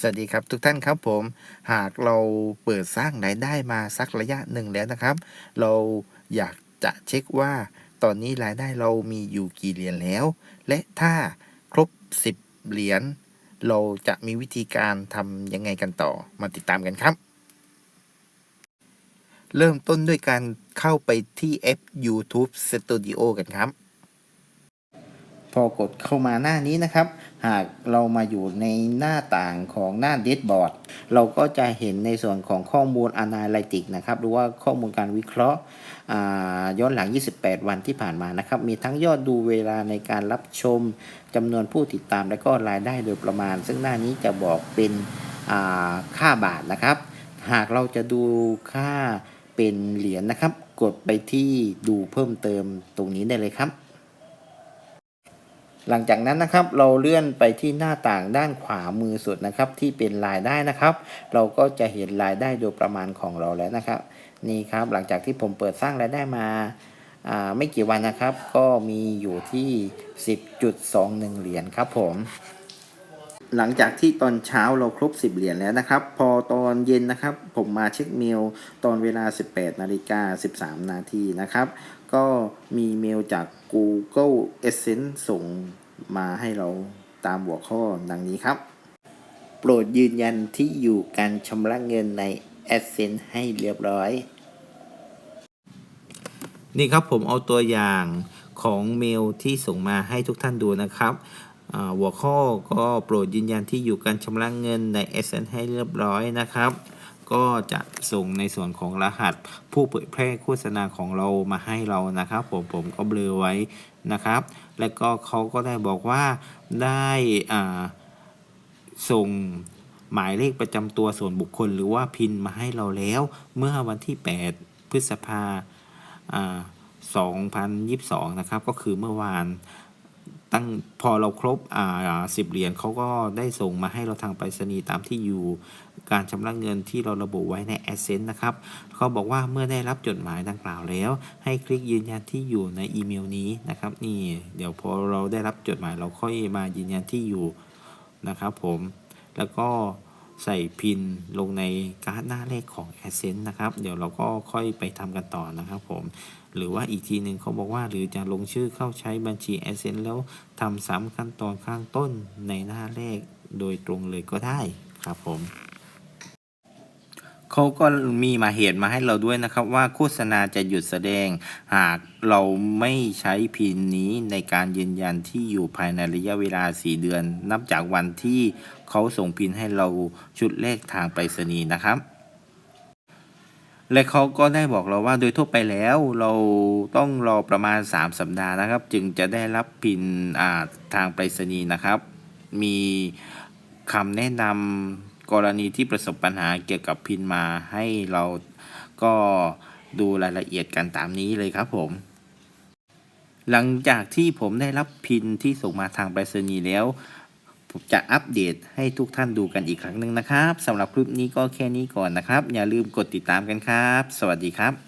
สวัสดีครับทุกท่านครับผม หากเราเปิดสร้างรายได้มาสักระยะหนึ่งแล้วนะครับ เราอยากจะเช็คว่า ตอนนี้รายได้เรามีอยู่กี่เหรียญแล้ว และถ้าครบ 10 เหรียญเราจะมีวิธีการทำยังไงกันต่อมาติดตามกันครับ เริ่มต้นด้วยการเข้าไปที่แอป YouTube Studio กันครับ พอกดเข้ามาหน้านี้นะครับ หากเรามาอยู่ในหน้าต่างของหน้า Dashboard เราก็จะเห็นในส่วนของข้อมูล Analytics นะครับ หรือว่าข้อมูลการวิเคราะห์ย้อนหลัง 28 วันที่ผ่านมานะครับ มีทั้งยอดดูเวลาในการรับชมจำนวนผู้ติดตาม และก็รายได้โดยประมาณ ซึ่งหน้านี้จะบอกเป็นค่าบาทนะครับ หากเราจะดูค่าเป็นเหรียญนะครับ กดไปที่ดูเพิ่มเติมตรงนี้ได้เลยครับ หลังจากนั้นนะครับเราเลื่อนไปที่หน้าต่างด้านขวามือสุดนะครับที่เป็นรายได้นะครับ เราก็จะเห็นรายได้โดยประมาณของเราแล้วนะครับ นี่ครับหลังจากที่ผมเปิดสร้างรายได้มาไม่กี่วันนะครับ ก็มีอยู่ที่ 10.21 เหรียญครับผม หลังจากที่ตอนเช้าเราครบ 10 เหรียญแล้วนะครับ พอตอนเย็นนะครับ ผมมาเช็คเมลตอนเวลา 18นาฬิกา13 นาทีนะครับ ก็มีเมลจาก Google Essence ส่งมาให้เราตามหัวข้อดังนี้ครับ โปรดยืนยันที่อยู่การชำระเงินใน Essence ให้เรียบร้อย นี่ครับผมเอาตัวอย่างของเมลที่ส่งมาให้ทุกท่านดูนะครับ หัวข้อก็โปรดยืนยันที่อยู่การชำระเงินใน s อ n ให้เรียบร้อยนะครับ ก็จะส่งในส่วนของรหัสผู้เผยแพร่โฆษณาของเรามาให้เรานะครับ ผมผมก็เบลอไว้นะครับ และก็เขาก็ได้บอกว่าได้ส่งหมายเลขประจำตัวส่วนบุคคลหรือว่าพินมาให้เราแล้ว เมื่อวันที่ 8 พฤษภาอ่า2022 นะครับ ก็คือเมื่อวาน ตั้งพอเราครบอ่าสิบเหรียญเขาก็ได้ส่งมาให้เราทางไปรษณีย์ตามที่อยู่ การชำระเงินที่เราระบุไว้ใน a d s e n s e นะครับเขาบอกว่าเมื่อได้รับจดหมายดังกล่าวแล้ว ให้คลิกยืนยันที่อยู่ในอีเมลนี้นะครับ นี่เดี๋ยวพอเราได้รับจดหมายเราค่อยมายืนยันที่อยู่นะครับผมแล้วก็ ใส่พินลงในการ์ดหน้าเลขของ a s c e n t นะครับ เดี๋ยวเราก็ค่อยไปทำกันต่อนะครับผม หรือว่าอีกทีหนึ่งเขาบอกว่าหรือจะลงชื่อเข้าใช้บัญชี a s c e n t แล้วทำซ้ำขั้นตอนข้างต้นในหน้าแรกโดยตรงเลยก็ได้ครับผม เขาก็มีมาเหตุมาให้เราด้วยนะครับ ว่าโฆษณาจะหยุดแสดง หากเราไม่ใช้พินนี้ในการยืนยันที่อยู่ภายในระยะเวลา 4 เดือน นับจากวันที่เขาส่งพินให้เราชุดแรกทางไปรษณีย์นะครับ และเขาก็ได้บอกเราว่าโดยทั่วไปแล้วเราต้องรอประมาณ 3 สัปดาห์นะครับ จึงจะได้รับพินทางไปรษณีย์นะครับ มีคำแนะนำ กรณีที่ประสบปัญหาเกี่ยวกับพินมาให้เราก็ดูรายละเอียดกันตามนี้เลยครับผม หลังจากที่ผมได้รับพินที่ส่งมาทางไปรษณีย์แล้ว ผมจะอัปเดตให้ทุกท่านดูกันอีกครั้งหนึ่งนะครับสำหรับคลิปนี้ก็แค่นี้ก่อนนะครับ อย่าลืมกดติดตามกันครับ สวัสดีครับ